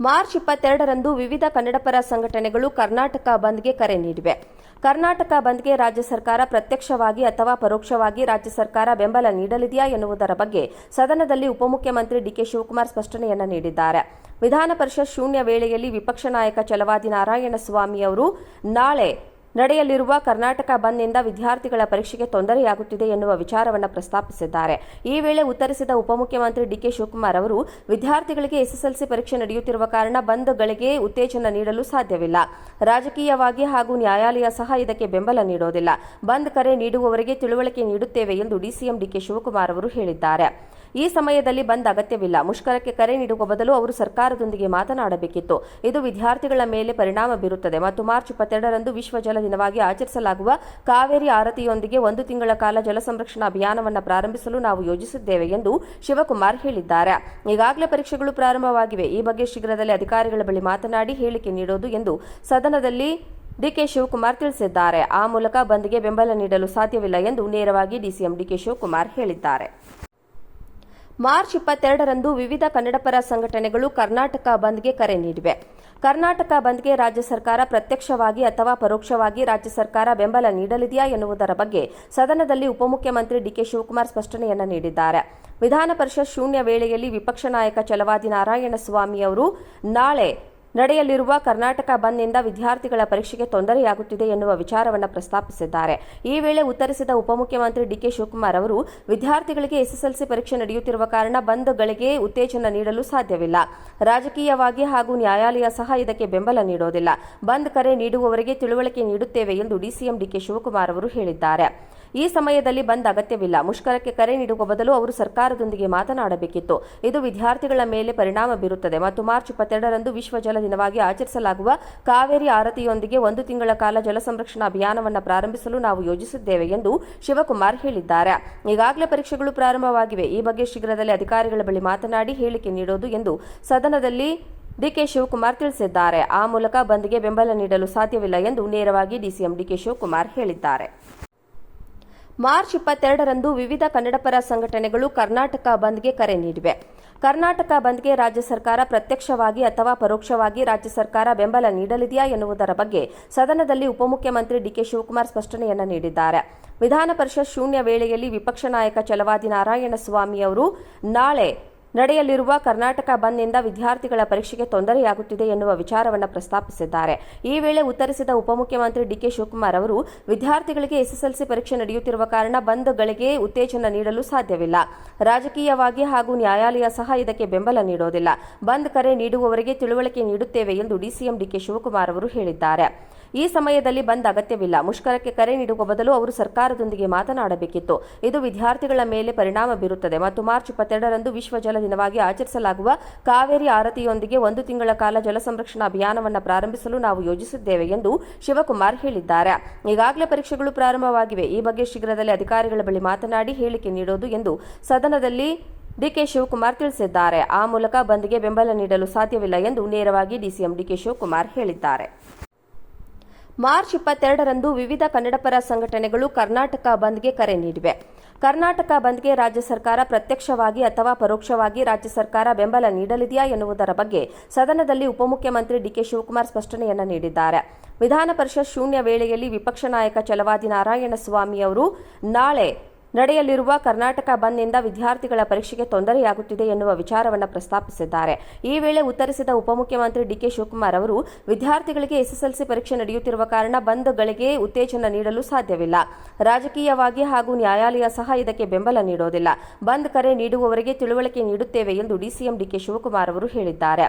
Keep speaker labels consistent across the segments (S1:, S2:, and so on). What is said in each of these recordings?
S1: March ಇಪ್ಪತ್ತೆರಡರಂದು ವಿವಿಧ ಕನ್ನಡಪರ ಸಂಘಟನೆಗಳು ಕರ್ನಾಟಕ ಬಂದ್ಗೆ ಕರೆ ನೀಡಿವೆ. ಕರ್ನಾಟಕ ಬಂದ್ಗೆ ರಾಜ್ಯ ಸರ್ಕಾರ ಪ್ರತ್ಯಕ್ಷವಾಗಿ ಅಥವಾ ಪರೋಕ್ಷವಾಗಿ ರಾಜ್ಯ ಸರ್ಕಾರ ಬೆಂಬಲ ನೀಡಲಿದೆಯಾ ಎನ್ನುವುದರ ಬಗ್ಗೆ ಸದನದಲ್ಲಿ ಉಪಮುಖ್ಯಮಂತ್ರಿ ಡಿಕೆ ಶಿವಕುಮಾರ್ ಸ್ಪಷ್ಟನೆಯನ್ನು ನೀಡಿದ್ದಾರೆ. ವಿಧಾನ ಪರಿಷತ್ ಶೂನ್ಯ ವೇಳೆಯಲ್ಲಿ ವಿಪಕ್ಷ ನಾಯಕ ಚಲವಾದಿ ನಾರಾಯಣಸ್ವಾಮಿ ಅವರು ನಾಳೆ ನಡೆಯಲಿರುವ ಕರ್ನಾಟಕ ಬಂದ್ನಿಂದ ವಿದ್ಯಾರ್ಥಿಗಳ ಪರೀಕ್ಷೆಗೆ ತೊಂದರೆಯಾಗುತ್ತಿದೆ ಎನ್ನುವ ವಿಚಾರವನ್ನು ಪ್ರಸ್ತಾಪಿಸಿದ್ದಾರೆ. ಈ ವೇಳೆ ಉತ್ತರಿಸಿದ ಉಪಮುಖ್ಯಮಂತ್ರಿ ಡಿಕೆ ಶಿವಕುಮಾರ್ ಅವರು, ವಿದ್ಯಾರ್ಥಿಗಳಿಗೆ ಎಸ್ಎಸ್ಎಲ್ಸಿ ಪರೀಕ್ಷೆ ನಡೆಯುತ್ತಿರುವ ಕಾರಣ ಬಂದ್ಗಳಿಗೆ ಉತ್ತೇಜನ ನೀಡಲು ಸಾಧ್ಯವಿಲ್ಲ. ರಾಜಕೀಯವಾಗಿ ಹಾಗೂ ನ್ಯಾಯಾಲಯ ಸಹ ಇದಕ್ಕೆ ಬೆಂಬಲ ನೀಡೋದಿಲ್ಲ. ಬಂದ್ ಕರೆ ನೀಡುವವರಿಗೆ ತಿಳುವಳಿಕೆ ನೀಡುತ್ತೇವೆ ಎಂದು ಡಿಸಿಎಂ ಡಿಕೆ ಶಿವಕುಮಾರ್ ಅವರು ಹೇಳಿದ್ದಾರೆ. ಈ ಸಮಯದಲ್ಲಿ ಬಂದ್ ಅಗತ್ಯವಿಲ್ಲ. ಮುಷ್ಕರಕ್ಕೆ ಕರೆ ನೀಡುವ ಬದಲು ಅವರು ಸರ್ಕಾರದೊಂದಿಗೆ ಮಾತನಾಡಬೇಕಿತ್ತು. ಇದು ವಿದ್ಯಾರ್ಥಿಗಳ ಮೇಲೆ ಪರಿಣಾಮ ಬೀರುತ್ತದೆ ಮತ್ತು ಮಾರ್ಚ್ ಇಪ್ಪತ್ತೆರಡರಂದು ವಿಶ್ವ ಜಲ ದಿನವಾಗಿ ಆಚರಿಸಲಾಗುವ ಕಾವೇರಿ ಆರತಿಯೊಂದಿಗೆ ಒಂದು ತಿಂಗಳ ಕಾಲ ಜಲ ಸಂರಕ್ಷಣಾ ಅಭಿಯಾನವನ್ನು ಪ್ರಾರಂಭಿಸಲು ನಾವು ಯೋಜಿಸಿದ್ದೇವೆ ಎಂದು ಶಿವಕುಮಾರ್ ಹೇಳಿದ್ದಾರೆ. ಈಗಾಗಲೇ ಪರೀಕ್ಷೆಗಳು ಪ್ರಾರಂಭವಾಗಿವೆ. ಈ ಬಗ್ಗೆ ಶೀಘ್ರದಲ್ಲೇ ಅಧಿಕಾರಿಗಳ ಬಳಿ ಮಾತನಾಡಿ ಹೇಳಿಕೆ ನೀಡೋದು ಎಂದು ಸದನದಲ್ಲಿ ಡಿಕೆ ಶಿವಕುಮಾರ್ ತಿಳಿಸಿದ್ದಾರೆ. ಆ ಮೂಲಕ ಬಂದ್ಗೆ ಬೆಂಬಲ ನೀಡಲು ಸಾಧ್ಯವಿಲ್ಲ ಎಂದು ನೇರವಾಗಿ ಡಿಸಿಎಂ ಡಿಕೆ ಶಿವಕುಮಾರ್ ಹೇಳಿದ್ದಾರೆ. ಮಾರ್ಚ್ ಇಪ್ಪತ್ತೆರಡರಂದು ವಿವಿಧ ಕನ್ನಡಪರ ಸಂಘಟನೆಗಳು ಕರ್ನಾಟಕ ಬಂದ್ಗೆ ಕರೆ ನೀಡಿವೆ. ಕರ್ನಾಟಕ ಬಂದ್ಗೆ ರಾಜ್ಯ ಸರ್ಕಾರ ಪ್ರತ್ಯಕ್ಷವಾಗಿ ಅಥವಾ ಪರೋಕ್ಷವಾಗಿ ರಾಜ್ಯ ಸರ್ಕಾರ ಬೆಂಬಲ ನೀಡಲಿದೆಯಾ ಎನ್ನುವುದರ ಬಗ್ಗೆ ಸದನದಲ್ಲಿ ಉಪಮುಖ್ಯಮಂತ್ರಿ ಡಿಕೆ ಶಿವಕುಮಾರ್ ಸ್ಪಷ್ಟನೆಯನ್ನು ನೀಡಿದ್ದಾರೆ. ವಿಧಾನ ಪರಿಷತ್ ಶೂನ್ಯ ವೇಳೆಯಲ್ಲಿ ವಿಪಕ್ಷ ನಾಯಕ ಚಲವಾದಿ ನಾರಾಯಣಸ್ವಾಮಿ ಅವರು ನಾಳೆ ನಡೆಯಲಿರುವ ಕರ್ನಾಟಕ ಬಂದ್ನಿಂದ ವಿದ್ಯಾರ್ಥಿಗಳ ಪರೀಕ್ಷೆಗೆ ತೊಂದರೆಯಾಗುತ್ತಿದೆ ಎನ್ನುವ ವಿಚಾರವನ್ನು ಪ್ರಸ್ತಾಪಿಸಿದ್ದಾರೆ. ಈ ವೇಳೆ ಉತ್ತರಿಸಿದ ಉಪಮುಖ್ಯಮಂತ್ರಿ ಡಿಕೆ ಶಿವಕುಮಾರ್ ಅವರು, ವಿದ್ಯಾರ್ಥಿಗಳಿಗೆ ಎಸ್ಎಸ್ಎಲ್ಸಿ ಪರೀಕ್ಷೆ ನಡೆಯುತ್ತಿರುವ ಕಾರಣ ಬಂದ್ಗಳಿಗೆ ಉತ್ತೇಜನ ನೀಡಲು ಸಾಧ್ಯವಿಲ್ಲ. ರಾಜಕೀಯವಾಗಿ ಹಾಗೂ ನ್ಯಾಯಾಲಯ ಸಹ ಇದಕ್ಕೆ ಬೆಂಬಲ ನೀಡೋದಿಲ್ಲ. ಬಂದ್ ಕರೆ ನೀಡುವವರಿಗೆ ತಿಳುವಳಿಕೆ ನೀಡುತ್ತೇವೆ ಎಂದು ಡಿಸಿಎಂ ಡಿಕೆ ಶಿವಕುಮಾರ್ ಅವರು ಹೇಳಿದ್ದಾರೆ. ಈ ಸಮಯದಲ್ಲಿ ಬಂದ್ ಅಗತ್ಯವಿಲ್ಲ. ಮುಷ್ಕರಕ್ಕೆ ಕರೆ ನೀಡುವ ಬದಲು ಅವರು ಸರ್ಕಾರದೊಂದಿಗೆ ಮಾತನಾಡಬೇಕಿತ್ತು. ಇದು ವಿದ್ಯಾರ್ಥಿಗಳ ಮೇಲೆ ಪರಿಣಾಮ ಬೀರುತ್ತದೆ ಮತ್ತು ಮಾರ್ಚ್ ಇಪ್ಪತ್ತೆರಡರಂದು ವಿಶ್ವ ಜಲ ದಿನವಾಗಿ ಆಚರಿಸಲಾಗುವ ಕಾವೇರಿ ಆರತಿಯೊಂದಿಗೆ ಒಂದು ತಿಂಗಳ ಕಾಲ ಜಲ ಸಂರಕ್ಷಣಾ ಅಭಿಯಾನವನ್ನು ಪ್ರಾರಂಭಿಸಲು ನಾವು ಯೋಜಿಸಿದ್ದೇವೆ ಎಂದು ಶಿವಕುಮಾರ್ ಹೇಳಿದ್ದಾರೆ. ಈಗಾಗಲೇ ಪರೀಕ್ಷೆಗಳು ಪ್ರಾರಂಭವಾಗಿವೆ. ಈ ಬಗ್ಗೆ ಶೀಘ್ರದಲ್ಲೇ ಅಧಿಕಾರಿಗಳ ಬಳಿ ಮಾತನಾಡಿ ಹೇಳಿಕೆ ನೀಡೋದು ಎಂದು ಸದನದಲ್ಲಿ ಡಿಕೆ ಶಿವಕುಮಾರ್ ತಿಳಿಸಿದ್ದಾರೆ. ಆ ಮೂಲಕ ಬಂದ್ಗೆ ಬೆಂಬಲ ನೀಡಲು ಸಾಧ್ಯವಿಲ್ಲ ಎಂದು ನೇರವಾಗಿ ಡಿಸಿಎಂ ಡಿಕೆ ಶಿವಕುಮಾರ್ ಹೇಳಿದ್ದಾರೆ. ಮಾರ್ಚ್ ಇಪ್ಪತ್ತೆರಡರಂದು ವಿವಿಧ ಕನ್ನಡಪರ ಸಂಘಟನೆಗಳು ಕರ್ನಾಟಕ ಬಂದ್ಗೆ ಕರೆ ನೀಡಿವೆ. ಕರ್ನಾಟಕ ಬಂದ್ಗೆ ರಾಜ್ಯ ಸರ್ಕಾರ ಪ್ರತ್ಯಕ್ಷವಾಗಿ ಅಥವಾ ಪರೋಕ್ಷವಾಗಿ ರಾಜ್ಯ ಸರ್ಕಾರ ಬೆಂಬಲ ನೀಡಲಿದೆಯಾ ಎನ್ನುವುದರ ಬಗ್ಗೆ ಸದನದಲ್ಲಿ ಉಪಮುಖ್ಯಮಂತ್ರಿ ಡಿಕೆ ಶಿವಕುಮಾರ್ ಸ್ಪಷ್ಟನೆಯನ್ನು ನೀಡಿದ್ದಾರೆ. ವಿಧಾನ ಪರಿಷತ್ ಶೂನ್ಯ ವೇಳೆಯಲ್ಲಿ ವಿಪಕ್ಷ ನಾಯಕ ಚಲವಾದಿ ನಾರಾಯಣಸ್ವಾಮಿ ಅವರು ನಾಳೆ ನಡೆಯಲಿರುವ ಕರ್ನಾಟಕ ಬಂದ್ನಿಂದ ವಿದ್ಯಾರ್ಥಿಗಳ ಪರೀಕ್ಷೆಗೆ ತೊಂದರೆಯಾಗುತ್ತಿದೆ ಎನ್ನುವ ವಿಚಾರವನ್ನು ಪ್ರಸ್ತಾಪಿಸಿದ್ದಾರೆ. ಈ ವೇಳೆ ಉತ್ತರಿಸಿದ ಉಪಮುಖ್ಯಮಂತ್ರಿ ಡಿಕೆ ಶಿವಕುಮಾರ್ ಅವರು, ವಿದ್ಯಾರ್ಥಿಗಳಿಗೆ ಎಸ್ಎಸ್ಎಲ್ಸಿ ಪರೀಕ್ಷೆ ನಡೆಯುತ್ತಿರುವ ಕಾರಣ ಬಂದ್ಗಳಿಗೆ ಉತ್ತೇಜನ ನೀಡಲು ಸಾಧ್ಯವಿಲ್ಲ. ರಾಜಕೀಯವಾಗಿ ಹಾಗೂ ನ್ಯಾಯಾಲಯ ಸಹ ಇದಕ್ಕೆ ಬೆಂಬಲ ನೀಡೋದಿಲ್ಲ. ಬಂದ್ ಕರೆ ನೀಡುವವರಿಗೆ ತಿಳುವಳಿಕೆ ನೀಡುತ್ತೇವೆ ಎಂದು ಡಿಸಿಎಂ ಡಿಕೆ ಶಿವಕುಮಾರ್ ಅವರು ಹೇಳಿದ್ದಾರೆ. ಈ ಸಮಯದಲ್ಲಿ ಬಂದ್ ಅಗತ್ಯವಿಲ್ಲ. ಮುಷ್ಕರಕ್ಕೆ ಕರೆ ನೀಡುವ ಬದಲು ಅವರು ಸರ್ಕಾರದೊಂದಿಗೆ ಮಾತನಾಡಬೇಕಿತ್ತು. ಇದು ವಿದ್ಯಾರ್ಥಿಗಳ ಮೇಲೆ ಪರಿಣಾಮ ಬೀರುತ್ತದೆ ಮತ್ತು ಮಾರ್ಚ್ ಇಪ್ಪತ್ತೆರಡರಂದು ವಿಶ್ವ ಜಲ ದಿನವಾಗಿ ಆಚರಿಸಲಾಗುವ ಕಾವೇರಿ ಆರತಿಯೊಂದಿಗೆ ಒಂದು ತಿಂಗಳ ಕಾಲ ಜಲ ಸಂರಕ್ಷಣಾ ಅಭಿಯಾನವನ್ನು ಪ್ರಾರಂಭಿಸಲು ನಾವು ಯೋಜಿಸಿದ್ದೇವೆ ಎಂದು ಶಿವಕುಮಾರ್ ಹೇಳಿದ್ದಾರೆ. ಈಗಾಗಲೇ ಪರೀಕ್ಷೆಗಳು ಪ್ರಾರಂಭವಾಗಿವೆ. ಈ ಬಗ್ಗೆ ಶೀಘ್ರದಲ್ಲೇ ಅಧಿಕಾರಿಗಳ ಬಳಿ ಮಾತನಾಡಿ ಹೇಳಿಕೆ ನೀಡೋದು ಎಂದು ಸದನದಲ್ಲಿ ಡಿಕೆ ಶಿವಕುಮಾರ್ ತಿಳಿಸಿದ್ದಾರೆ. ಆ ಮೂಲಕ ಬಂದ್ಗೆ ಬೆಂಬಲ ನೀಡಲು ಸಾಧ್ಯವಿಲ್ಲ ಎಂದು ನೇರವಾಗಿ ಡಿಸಿಎಂ ಡಿಕೆ ಶಿವಕುಮಾರ್ ಹೇಳಿದ್ದಾರೆ. ಮಾರ್ಚ್ ಇಪ್ಪತ್ತೆರಡರಂದು ವಿವಿಧ ಕನ್ನಡಪರ ಸಂಘಟನೆಗಳು ಕರ್ನಾಟಕ ಬಂದ್ಗೆ ಕರೆ ನೀಡಿವೆ. ಕರ್ನಾಟಕ ಬಂದ್ಗೆ ರಾಜ್ಯ ಸರ್ಕಾರ ಪ್ರತ್ಯಕ್ಷವಾಗಿ ಅಥವಾ ಪರೋಕ್ಷವಾಗಿ ರಾಜ್ಯ ಸರ್ಕಾರ ಬೆಂಬಲ ನೀಡಲಿದೆಯಾ ಎನ್ನುವುದರ ಬಗ್ಗೆ ಸದನದಲ್ಲಿ ಉಪಮುಖ್ಯಮಂತ್ರಿ ಡಿಕೆ ಶಿವಕುಮಾರ್ ಸ್ಪಷ್ಟನೆಯನ್ನ ನೀಡಿದ್ದಾರೆ. ವಿಧಾನ ಪರಿಷತ್ ಶೂನ್ಯ ವೇಳೆಯಲ್ಲಿ ವಿಪಕ್ಷ ನಾಯಕ ಚಲವಾದಿ ನಾರಾಯಣಸ್ವಾಮಿ ಅವರು ನಾಳೆ ನಡೆಯಲಿರುವ ಕರ್ನಾಟಕ ಬಂದ್ನಿಂದ ವಿದ್ಯಾರ್ಥಿಗಳ ಪರೀಕ್ಷೆಗೆ ತೊಂದರೆಯಾಗುತ್ತಿದೆ ಎನ್ನುವ ವಿಚಾರವನ್ನು ಪ್ರಸ್ತಾಪಿಸಿದ್ದಾರೆ. ಈ ವೇಳೆ ಉತ್ತರಿಸಿದ ಉಪಮುಖ್ಯಮಂತ್ರಿ ಡಿಕೆ ಶಿವಕುಮಾರ್ ಅವರು, ವಿದ್ಯಾರ್ಥಿಗಳಿಗೆ ಎಸ್ಎಸ್ಎಲ್ಸಿ ಪರೀಕ್ಷೆ ನಡೆಯುತ್ತಿರುವ ಕಾರಣ ಬಂದ್ಗಳಿಗೆ ಉತ್ತೇಜನ ನೀಡಲು ಸಾಧ್ಯವಿಲ್ಲ. ರಾಜಕೀಯವಾಗಿ ಹಾಗೂ ನ್ಯಾಯಾಲಯ ಸಹ ಇದಕ್ಕೆ ಬೆಂಬಲ ನೀಡೋದಿಲ್ಲ. ಬಂದ್ ಕರೆ ನೀಡುವವರಿಗೆ ತಿಳುವಳಿಕೆ ನೀಡುತ್ತೇವೆ ಎಂದು ಡಿಸಿಎಂ ಡಿಕೆ ಶಿವಕುಮಾರ್ ಅವರು ಹೇಳಿದ್ದಾರೆ.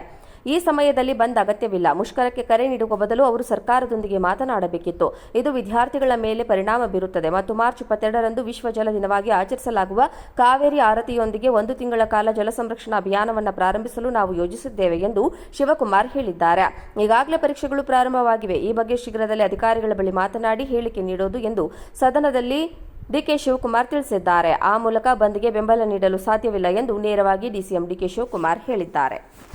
S1: ಈ ಸಮಯದಲ್ಲಿ ಬಂದ್ ಅಗತ್ಯವಿಲ್ಲ. ಮುಷ್ಕರಕ್ಕೆ ಕರೆ ನೀಡುವ ಬದಲು ಅವರು ಸರ್ಕಾರದೊಂದಿಗೆ ಮಾತನಾಡಬೇಕಿತ್ತು. ಇದು ವಿದ್ಯಾರ್ಥಿಗಳ ಮೇಲೆ ಪರಿಣಾಮ ಬೀರುತ್ತದೆ ಮತ್ತು ಮಾರ್ಚ್ ಇಪ್ಪತ್ತೆರಡರಂದು ವಿಶ್ವ ಜಲ ದಿನವಾಗಿ ಆಚರಿಸಲಾಗುವ ಕಾವೇರಿ ಆರತಿಯೊಂದಿಗೆ ಒಂದು ತಿಂಗಳ ಕಾಲ ಜಲ ಸಂರಕ್ಷಣಾ ಅಭಿಯಾನವನ್ನು ಪ್ರಾರಂಭಿಸಲು ನಾವು ಯೋಜಿಸಿದ್ದೇವೆ ಎಂದು ಶಿವಕುಮಾರ್ ಹೇಳಿದ್ದಾರೆ. ಈಗಾಗಲೇ ಪರೀಕ್ಷೆಗಳು ಪ್ರಾರಂಭವಾಗಿವೆ. ಈ ಬಗ್ಗೆ ಶೀಘ್ರದಲ್ಲೇ ಅಧಿಕಾರಿಗಳ ಬಳಿ ಮಾತನಾಡಿ ಹೇಳಿಕೆ ನೀಡೋದು ಎಂದು ಸದನದಲ್ಲಿ ಡಿಕೆ ಶಿವಕುಮಾರ್ ತಿಳಿಸಿದ್ದಾರೆ. ಆ ಮೂಲಕ ಬಂದ್ಗೆ ಬೆಂಬಲ ನೀಡಲು ಸಾಧ್ಯವಿಲ್ಲ ಎಂದು ನೇರವಾಗಿ ಡಿಸಿಎಂ ಡಿಕೆ ಶಿವಕುಮಾರ್ ಹೇಳಿದ್ದಾರೆ.